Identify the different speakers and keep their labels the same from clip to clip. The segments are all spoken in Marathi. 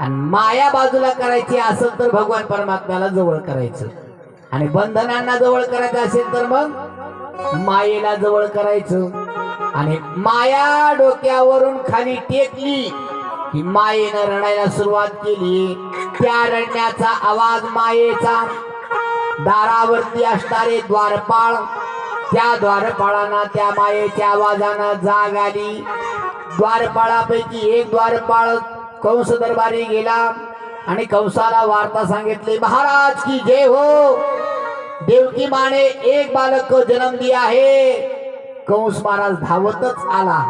Speaker 1: आणि माया बाजूला करायची असेल तर भगवान परमात्म्याला जवळ करायचं. आणि बंधनांना जवळ करायचं असेल तर मग मायेला जवळ करायचं. आणि माया डोक्यावरून खाली टेकली की मायेनं रडायला सुरुवात केली. त्या रडण्याचा आवाज मायेचा. दारावरती असणारे द्वारपाळ त्या द्वारपाळांना त्या मायेच्या आवाजानं जाग आली. द्वारपाळापैकी एक द्वारपाळ कंस दरबारी गेला आणि कंसाला वार्ता सांगितली महाराज की जय हो. देवकी माने एक बालक जन्म दिया आहे कंस महाराज धावतच आला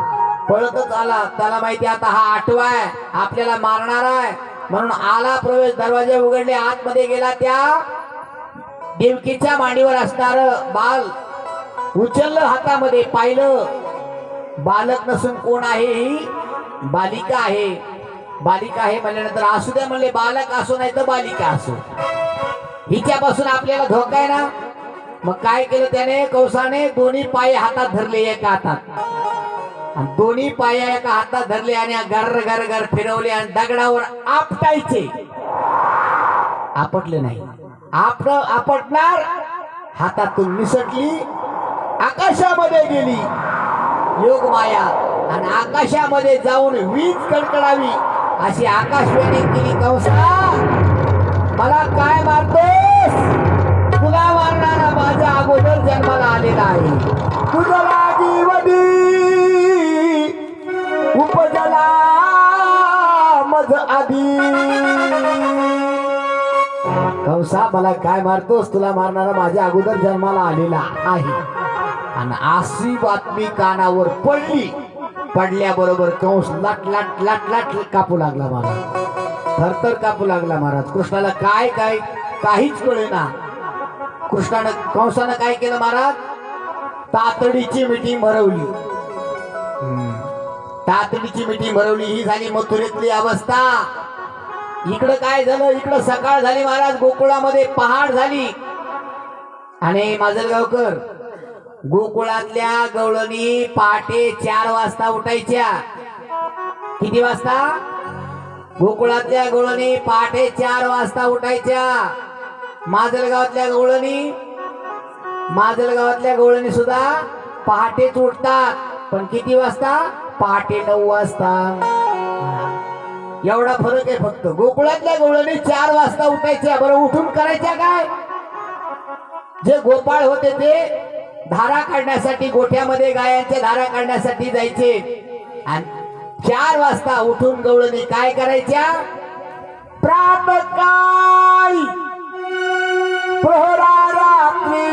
Speaker 1: पळतच आला. त्याला माहिती आता हा आठवा आहे. आपल्याला मारणार आहे. म्हणून आला प्रवेश दरवाजे उघडले आतमध्ये गेला त्या देवकीच्या मांडीवर असणार बाल. उचललं हातामध्ये पाहिलं. बालक नसून कोण आहे ही? बालिका आहे. बालिका आहे म्हणल्यानंतर असू द्या म्हणले बालक असो नाही तर बालिका असो. हिच्यापासून आपल्याला धोका आहे ना? मग काय केलं त्याने? कौसाने दोन्ही पाय हातात धरले एका हातात. आणि दोन्ही पाय एका हातात धरले आणि गर गर गर फिरवले आणि दगडावर आपटायचे. आपटले नाही. आप आपटणार हातातून निसटली आकाशामध्ये गेली. योग माया आणि आकाशामध्ये जाऊन वीज कडकडावी. अशी आकाशवाणी केली कंसा मला काय मारतोस? तुला मारणारा माझ्या अगोदर जन्माला आलेला आहे. तुझ्या लागी वडी उपजला मज आधी. कंसा मला काय मारतोस? तुला मारणारा माझ्या अगोदर जन्माला आलेला आहे. आणि अशी बातमी कानावर पडली. पडल्याबरोबर कंस लाट लाट लाट लाट कापू लागला महाराज. थरथर कापू लागला महाराज. कृष्णाला काय काय? काहीच कळेना. कृष्णानं कंसानं काय केलं महाराज? तातडीची मिटिंग भरवली हम्म. तातडीची मिटिंग भरवली ही झाली मथुरेतली अवस्था. इकडं काय झालं? इकडं सकाळ झाली महाराज गोकुळामध्ये पहाड झाली. आणि माजलगावकर गोकुळातल्या गवळणी पहाटे चार वाजता उठायच्या. किती वाजता? गोकुळातल्या गवळणी पहाटे चार वाजता उठायच्या. माजलगावातल्या गवळणी? माजलगावातल्या गवळणी सुद्धा पहाटेच उठतात. पण किती वाजता? पहाटे नऊ वाजता. एवढा फरक आहे फक्त. गोकुळातल्या गवळणी चार वाजता उठायच्या. बरं उठून करायच्या काय? जे गोपाळ होते ते धारा काढण्यासाठी गोठ्यामध्ये गायांच्या धारा काढण्यासाठी जायचे. आणि चार वाजता उठून गवळणी काय करायच्या? प्रातकाळी प्रहरा रात्री.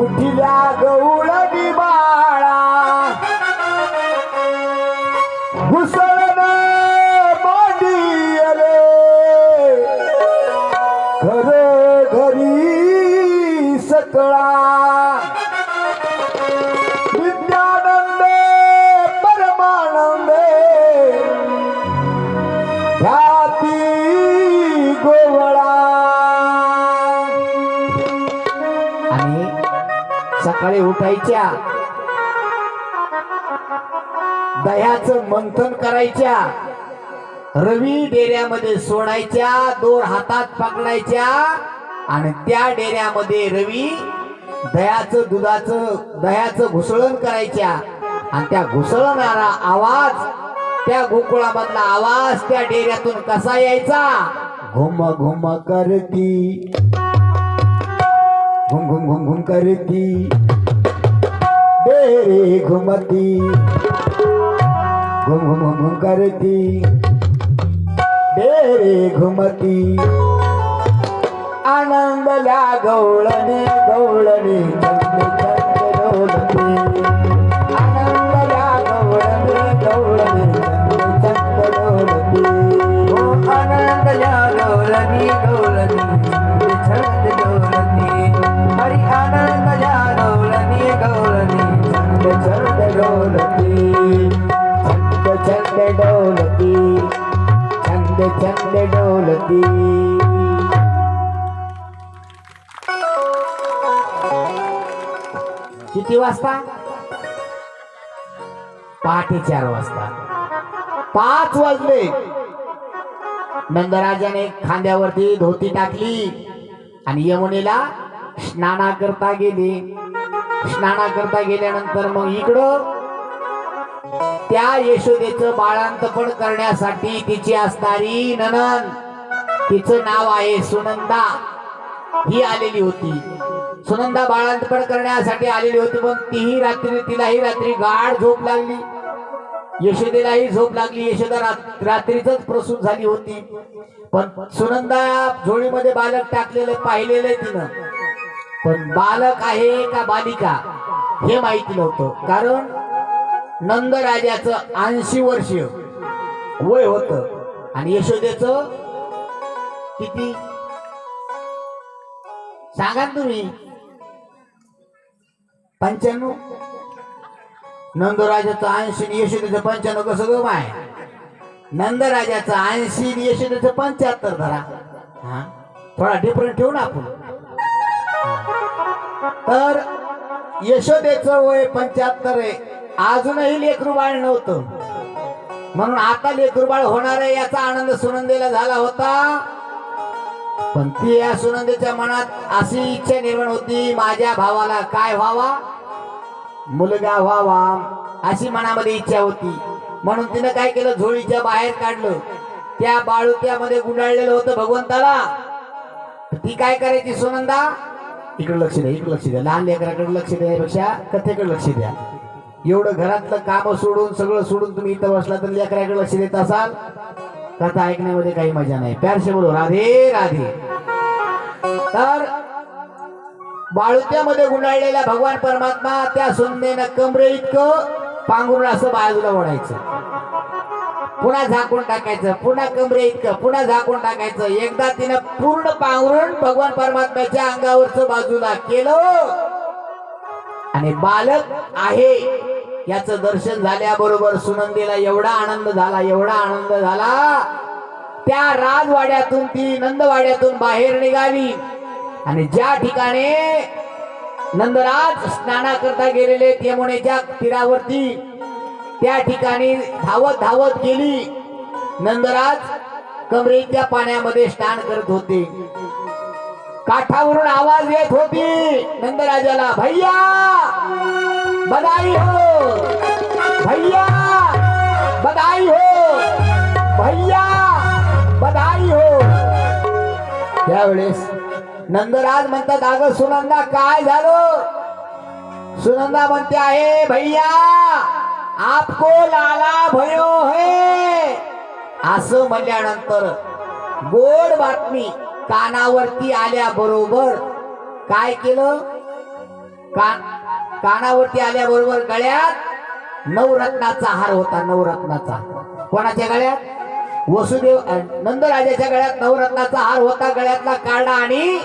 Speaker 1: उठल्या गवळ पुतळा. विद्यानंद परमानंद. ख्याती गोवळा. आणि सकाळी उठायच्या. दह्याचं मंथन करायच्या. रवी डेऱ्यामध्ये सोडायच्या दोन हातात पकडायच्या. आणि त्या डेऱ्यामध्ये रवी दह्याचं दुधाचं दह्याचं घुसळण करायच्या. आणि त्या घुसळणारा आवाज त्या गोकुळामधला आवाज त्या डेऱ्यातून कसा यायचा? घुम घुम करती. घुम घुम घुम घुम करती. डेरे घुमती. घुम घुम घुम घुम करती. डेरे घुमती. आनंदल्या गवळणी गौळणे चंद चंद डोलती आनंदल्या गवळणी गवळणी चंद चंद डोलती
Speaker 2: हो छंद गौरनी हरी आनंदल्या गौरनी गौरनी
Speaker 1: छंद छंद डोलती छंद छंद डोलती छंद छंद डोलती किती वाजता? पहाटे चार वाजता. पाच वाजले. नंदराजाने खांद्यावरती धोती टाकली आणि यमुनेला स्नानाकरता गेले. स्नानाकरता गेल्यानंतर मग इकडं त्या यशोदेचं बाळांतपण करण्यासाठी तिची असणारी ननन तिचं नाव आहे सुनंदा. ही आलेली होती. सुनंदा बाळांतपण करण्यासाठी आलेली होती पण तीही रात्री तिलाही रात्री गाढ झोप लागली. यशोदेलाही झोप लागली. यशोदा रात्रीच प्रसूत झाली होती. पण सुनंदा झोळीमध्ये बालक टाकलेलं पाहिलेलं तिनं. पण बालक आहे का बालिका हे माहिती नव्हतं. कारण नंद राजाचं ऐंशी वर्ष वय होत. आणि यशोदेचं किती? सांगा ना तुम्ही. पंच्याण्णव? नंदराजाचं ऐंशी यशोदेचं पंच्याण्णव कसं गम आहे नंदराजाचं ऐंशी यशोदेचं पंच्याहत्तर धरा. हा? थोडा डिफरंट ठेवू ना आपण. तर यशोदेचं वय पंच्याहत्तर आहे. अजूनही लेकरुबाळ नव्हतं. म्हणून आता लेकरूबाळ होणार आहे याचा आनंद सुनंदेला झाला होता. पण ती या सुनंदेच्या मनात अशी इच्छा निर्माण होती माझ्या भावाला काय व्हावा? मुलगा व्हावा अशी मनामध्ये इच्छा होती. म्हणून तिनं काय केलं? झोळीच्या बाहेर काढलं. त्या बाळुक्यामध्ये गुंडाळलेलं होतं भगवंताला. ती काय करायची सुनंदा? इकडे लक्ष द्या इकडे लक्ष द्या. लहान लेकराकडे लक्ष द्यापेक्षा कथेकडे लक्ष द्या. एवढं घरातलं काम सोडून सगळं सोडून तुम्ही इथं बसला तर लेकराकडे लक्ष देत असाल? कथा ऐकण्यामध्ये काही मजा नाही. प्यारशे बोलो राधे राधे. तर बाळुत्यामध्ये गुंडाळलेला भगवान परमात्मा त्या सुंदेनं कमरे इतकं पांघरून असं बाजूला ओढायचं. पुन्हा झाकून टाकायचं पुन्हा कमरे इतकं पुन्हा झाकून टाकायचं. एकदा तिनं पूर्ण पांघरून भगवान परमात्म्याच्या अंगावरच बाजूला केलं. आणि बालक आहे. याचं दर्शन झाल्याबरोबर सुनंदीला एवढा आनंद झाला एवढा आनंद झाला. त्या राजवाड्यातून ती नंदवाड्यातून बाहेर निघाली. आणि ज्या ठिकाणी नंदराज स्नाना करता गेलेले यमुनेच्या तीरावरती त्या ठिकाणी धावत धावत गेली नंदराज कमरेच्या पाण्यामध्ये स्नान करत होते. काठावरून आवाज येत होती नंदराजाला भैया बदाई हो भैया बदाई हो भैया बदाई हो. त्यावेळेस नंदराज म्हणतात अगं सुनंदा काय झालं? सुनंदा म्हणते आहे भैया आपको लाला भयो है. असं म्हणल्यानंतर गोड बातमी कानावरती आल्याबरोबर काय केलं? कान कानावरती आल्याबरोबर गळ्यात नवरत्नाचा हार होता नवरत्नाचा. कोणाच्या गळ्यात? वसुदेव नंदराजाच्या गळ्यात नवरत्नाचा हार होता. गळ्यातला काढा आणि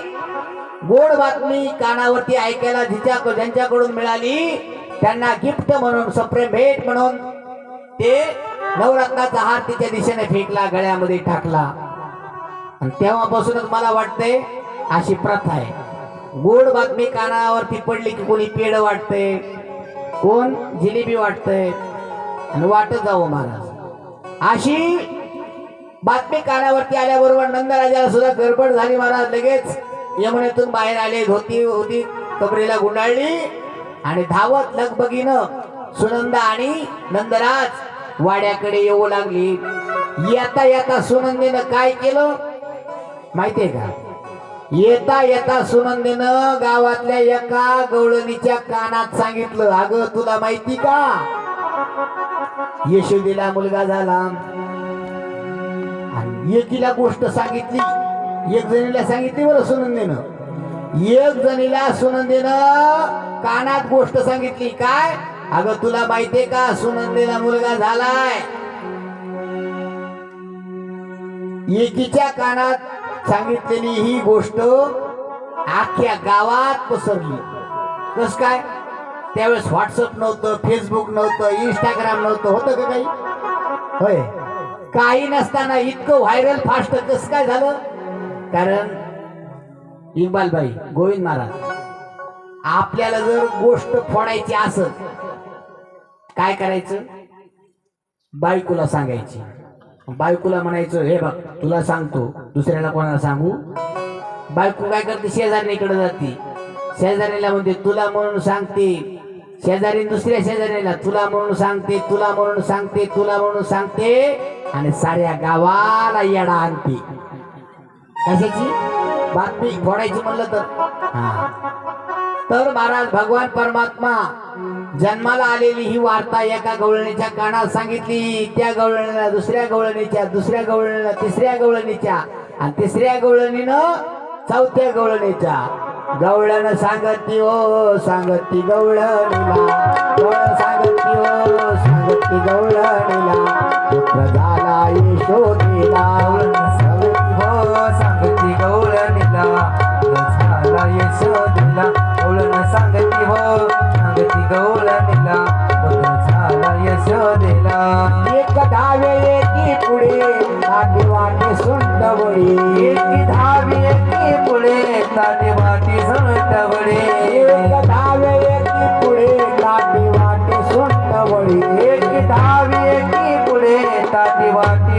Speaker 1: गोड बातमी कानावरती ऐकायला जिच्या ज्यांच्याकडून मिळाली त्यांना गिफ्ट म्हणून सप्रेम भेट म्हणून ते नवरत्नाचा हार तिच्या दिशेने फेकला गळ्यामध्ये टाकला. आणि तेव्हापासूनच मला वाटते अशी प्रथा आहे. गोड बातमी कानावरती पडली की कोणी पेड वाटते कोण जिलेबी वाटतंय आणि वाटत जावं महाराज. अशी बातमी कानावरती आल्याबरोबर नंदराजाला सुद्धा गडबड झाली महाराज लगेच यमुनेतून बाहेर आले धोती होती कबरीला गुंडाळली आणि धावत लगबगीनं सुनंदा आणि नंदराज वाड्याकडे येऊ लागली. येता येता सुनंदीनं काय केलं? माहितीये का? येता येता सुनंदीनं गावातल्या एका गवळणीच्या कानात सांगितलं अगं तुला माहिती का? यशोदीला मुलगा झाला. एकीला गोष्ट सांगितली एक जणीला सांगितली बरं सुनंदीनं एक जणीला सुनंदीनं कानात गोष्ट सांगितली. काय? अगं तुला माहितीये का सुनंदेला मुलगा झालाय. एकीच्या कानात सांगितलेली ही गोष्ट अख्ख्या गावात पसरली. कस काय? त्यावेळेस व्हॉट्सअप नव्हतं फेसबुक नव्हतं इंस्टाग्राम नव्हतं होतं का काही? होय. काही नसताना इतकं व्हायरल फास्ट कस काय झालं? कारण इक्बालबाई गोविंद महाराज आपल्याला जर गोष्ट फोडायची असत काय करायचं? बायकोला सांगायची. बायकोला म्हणायचं हे बघ तुला सांगतो दुसऱ्याला कोणाला सांगू? बायको काय करते? शेजारणीकडे जाते. शेजारीला म्हणते तुला म्हणून सांगते शेजारी दुसऱ्या शेजारीला तुला म्हणून सांगते तुला म्हणून सांगते तुला म्हणून सांगते आणि साऱ्या गावाला येडा आणते. कशाची? बातमी फोडायची म्हणलं तर. हा. तर महाराज भगवान परमात्मा जन्माला आलेली ही वार्ता एका गवळणीच्या कानात सांगितली. त्या गवळणीला दुसऱ्या गवळणीच्या दुसऱ्या गवळणीला तिसऱ्या गवळणीच्या आणि तिसऱ्या गवळणीनं चौथ्या गवळणीच्या. गवळण सांगती ओ सांगती गवळणीला गवळण सांगती ओ सांगती गवळणीला पुत्र झाला यशोदेला
Speaker 2: सांगती हो सांगती गौळणीला झाला यशोदीला गौळण सांगती हो सांगती गौळणीला पुत्र झाला यशोदेला
Speaker 1: एक धावे एकी पुढे नाटे वाटे सुंदवळी
Speaker 2: एकी धावी एकी पुढे ताटे वाटी संतवडे
Speaker 1: एक धावे एकी पुढे नाटे वाटे सुंदवळी
Speaker 2: एकी धावी एकी पुढे ताटे वाटी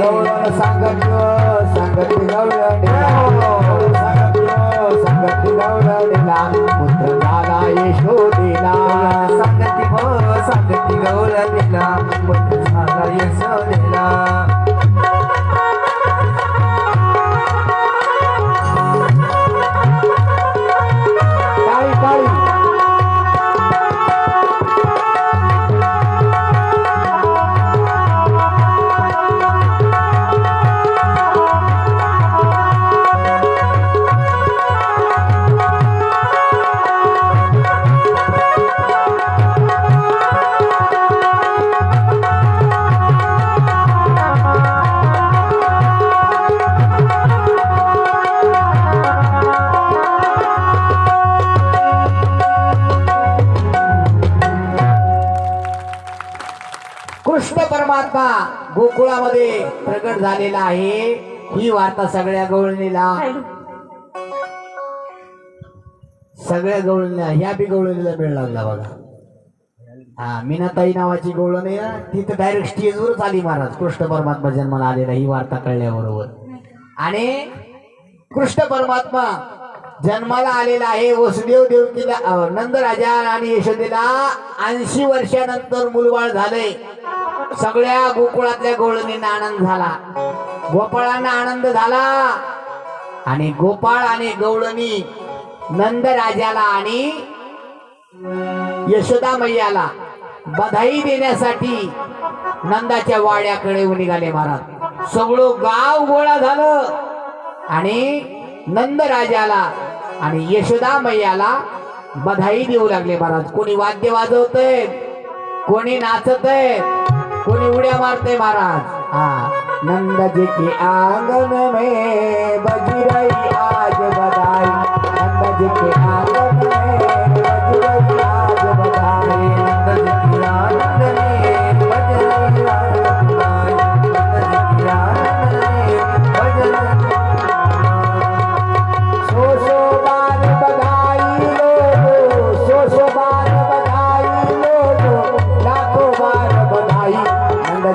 Speaker 1: गौरव सांगतो सांगती गौरवणीला सांगतो सांगती गौरवणीला पुत्र झाला यशोदेला
Speaker 2: सांगती हो सांगती गौळणीला
Speaker 1: परमात्मा गोकुळामध्ये प्रकट झालेला आहे. ही वार्ता सगळ्या गवळणीला. सगळ्या गवळणीला ह्या बी गवळणीला मिळ लागला बघा. हा मीनाताई नावाची गवळणी आहे ती तर डायरेक्ट स्टेजवरच आली महाराज. कृष्ण परमात्मा जन्माला आलेला ही वार्ता कळल्याबरोबर. आणि कृष्ण परमात्मा जन्माला आलेला आहे वसुदेव देवकीला नंदराजा आणि यशोदेला ऐंशी वर्षानंतर मुलबाळ झालंय. सगळ्या गोकुळातल्या गोळणींना आनंद झाला. गोपाळांना आनंद झाला. आणि गोपाळ आणि गवळणी नंदराजाला आणि यशोदा मैयाला बधाई देण्यासाठी नंदाच्या वाड्याकडे निघाले महाराज. सगळं गाव गोळा झालं. आणि नंद राजाला आणि यशोदा मैयाला बधाई देऊ लागले महाराज. कोणी वाद्य वाजवतय कोणी नाचतय कोणी उड्या मारते महाराज. हा. नंद जी आंगन में बज रही आज बधाई. नंद जी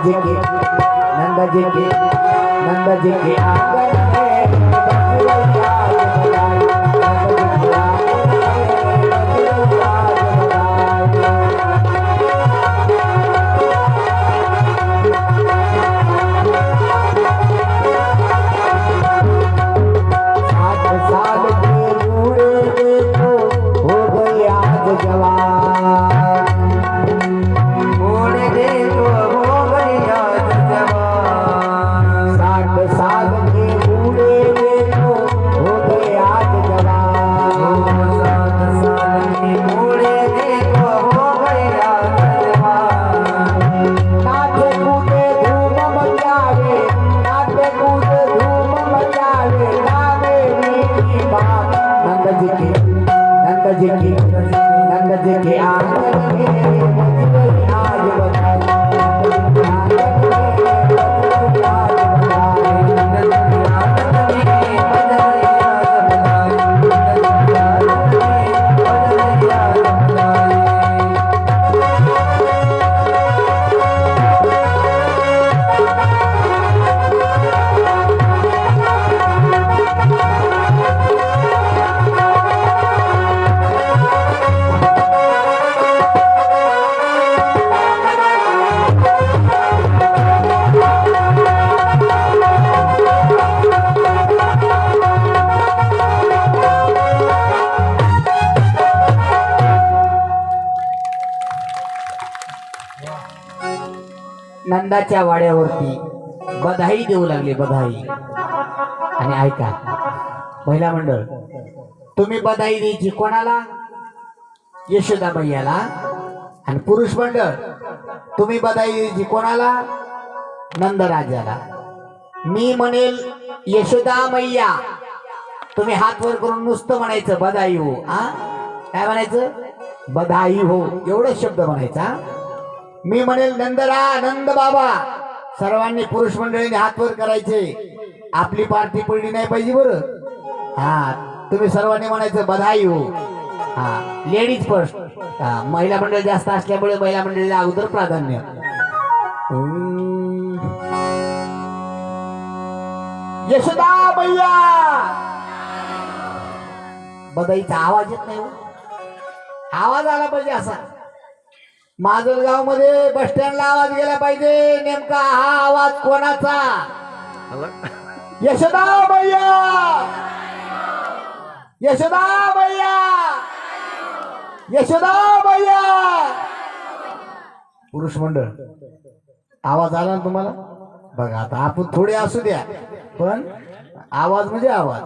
Speaker 1: नंद जी के नंद जी की नंद जी के आंगन में नंदाच्या वाड्यावरती बधाई देऊ लागले बधाई. आणि ऐका महिला मंडळ तुम्ही बधाई द्यायची कोणाला? यशोदा मैयाला आणि पुरुष मंडळ तुम्ही बधाई द्यायची कोणाला? नंदराजाला. मी म्हणेल यशोदा मैया तुम्ही हात वर करून नुसतं म्हणायचं बधाई हो. आ? काय म्हणायचं? बधाई हो. एवढंच शब्द म्हणायचा मी म्हणेल नंदरा नंद बाबा. सर्वांनी पुरुष मंडळीने हात वर करायचे. आपली पार्टी पडली नाही पाहिजे बरं. हा तुम्ही सर्वांनी म्हणायचं बधाई हो. हा लेडीज फर्स्ट हा महिला मंडळ जास्त असल्यामुळे महिला मंडळीला अगोदर प्राधान्य. यशोदा मैया बधाईचा आवाज येत नाही हो. आवाज आला पाहिजे असा. माजलगावमध्ये बस स्टँडला आवाज गेला पाहिजे. नेमका हा आवाज कोणाचा? यशोदा मैया यशोदा मैया यशोदा मैया पुरुष मंडळ आवाज आला ना तुम्हाला? बघा आता आपण थोडे असू द्या. पण आवाज म्हणजे आवाज.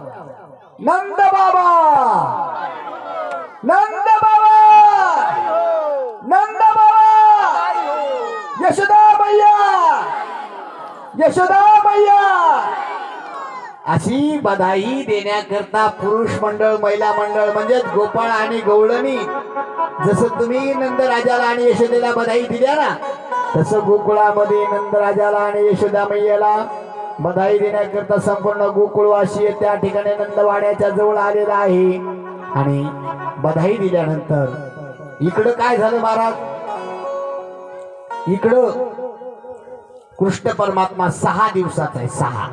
Speaker 1: नंद बाबा. नंद बाबा. नंद यशोदा मैया! यशोदा मैया! अशी बधाई देण्याकरता पुरुष मंडळ महिला मंडळ म्हणजेच गोपाळ आणि गवळणी जसं तुम्ही नंदराजाला आणि यशोदेला बधाई दिल्या ना तसं गोकुळामध्ये नंदराजाला आणि यशोदा मैयाला बधाई देण्याकरता संपूर्ण गोकुळवासी त्या ठिकाणी नंदवाड्याच्या जवळ आलेला आहे. आणि बधाई दिल्यानंतर इकडं काय झालं महाराज? इकडं कृष्ण परमात्मा सहा दिवसाचा आहे सहा.